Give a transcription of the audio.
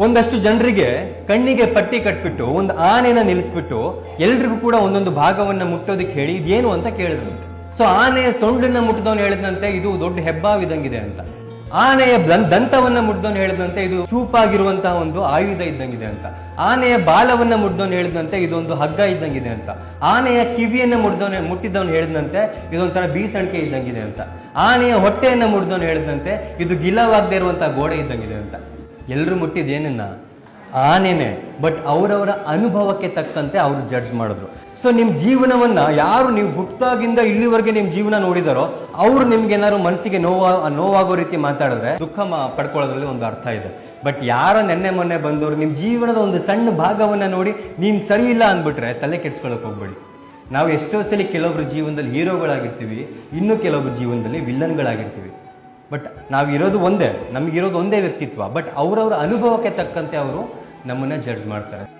ಒಂದಷ್ಟು ಜನರಿಗೆ ಕಣ್ಣಿಗೆ ಪಟ್ಟಿ ಕಟ್ಬಿಟ್ಟು, ಒಂದು ಆನೆನ ನಿಲ್ಲಿಸ್ಬಿಟ್ಟು ಎಲ್ರಿಗೂ ಕೂಡ ಒಂದೊಂದು ಭಾಗವನ್ನ ಮುಟ್ಟೋದಕ್ಕೆ ಹೇಳಿ ಇದೇನು ಅಂತ ಕೇಳಿದ್ರು ಸೊ ಆನೆಯ ಸೊಂಡನ್ನ ಮುಟ್ಟದವನು ಹೇಳಿದಂತೆ ಇದು ದೊಡ್ಡ ಹೆಬ್ಬಾವಿದಂಗಿದೆ ಅಂತ. ಆನೆಯ ದಂತವನ್ನ ಮುಟ್ಟಿದವನು ಹೇಳಿದಂತೆ ಇದು ಚೂಪಾಗಿರುವಂತಹ ಒಂದು ಆಯುಧ ಇದ್ದಂಗಿದೆ ಅಂತ. ಆನೆಯ ಬಾಲವನ್ನ ಮುಟ್ಟಿದವನು ಹೇಳಿದಂತೆ ಇದೊಂದು ಹಗ್ಗ ಇದ್ದಂಗಿದೆ ಅಂತ. ಆನೆಯ ಕಿವಿಯನ್ನ ಮುಟ್ಟಿದವನು ಮುಟ್ಟಿದವನು ಹೇಳಿದಂತೆ ಇದೊಂಥರ ಬೀಸಣಿಕೆ ಇದ್ದಂಗಿದೆ ಅಂತ. ಆನೆಯ ಹೊಟ್ಟೆಯನ್ನ ಮುಡ್ದವ್ ಹೇಳಿದಂತೆ ಇದು ಗಿಲವಾಗದೇ ಇರುವಂತಹ ಗೋಡೆ ಇದ್ದಂಗಿದೆ ಅಂತ. ಎಲ್ಲರೂ ಮುಟ್ಟಿದ್ದೇನನ್ನ ಆನೆನೆ. ಬಟ್ ಅವರವರ ಅನುಭವಕ್ಕೆ ತಕ್ಕಂತೆ ಅವರು ಜಡ್ಜ್ ಮಾಡಿದ್ರು. ಸೊ ನಿಮ್ಮ ಜೀವನವನ್ನ ಯಾರು ನೀವು ಹುಟ್ಟಾಗಿಂದ ಇಲ್ಲಿವರೆಗೆ ನಿಮ್ಮ ಜೀವನ ನೋಡಿದಾರೋ, ಅವರು ನಿಮ್ಗೆ ಏನಾದ್ರು ಮನಸ್ಸಿಗೆ ನೋವಾ, ನೋವಾಗೋ ರೀತಿ ಮಾತಾಡಿದ್ರೆ ದುಃಖ ಪಡ್ಕೊಳ್ಳೋದ್ರಲ್ಲಿ ಒಂದು ಅರ್ಥ ಇದೆ. ಬಟ್ ಯಾರೋ ನೆನ್ನೆ ಮೊನ್ನೆ ಬಂದವರು ನಿಮ್ಮ ಜೀವನದ ಒಂದು ಸಣ್ಣ ಭಾಗವನ್ನ ನೋಡಿ ನೀನ್ ಸರಿ ಇಲ್ಲ ಅಂದ್ಬಿಟ್ರೆ ತಲೆ ಕೆಡ್ಸ್ಕೊಳಕ್ ಹೋಗ್ಬೇಡಿ. ನಾವು ಎಷ್ಟೋ ಸಲ ಕೆಲವೊಬ್ರು ಜೀವನದಲ್ಲಿ ಹೀರೋಗಳಾಗಿರ್ತೀವಿ, ಇನ್ನು ಕೆಲವೊಬ್ರು ಜೀವನದಲ್ಲಿ ವಿಲ್ಲನ್ಗಳಾಗಿರ್ತೀವಿ. ಬಟ್ ನಾವಿರೋದು ಒಂದೇ ನಮಗಿರೋದು ಒಂದೇ ವ್ಯಕ್ತಿತ್ವ. ಬಟ್ ಅವರವರ ಅನುಭವಕ್ಕೆ ತಕ್ಕಂತೆ ಅವರು ನಮ್ಮನ್ನ ಜಡ್ಜ್ ಮಾಡ್ತಾರೆ.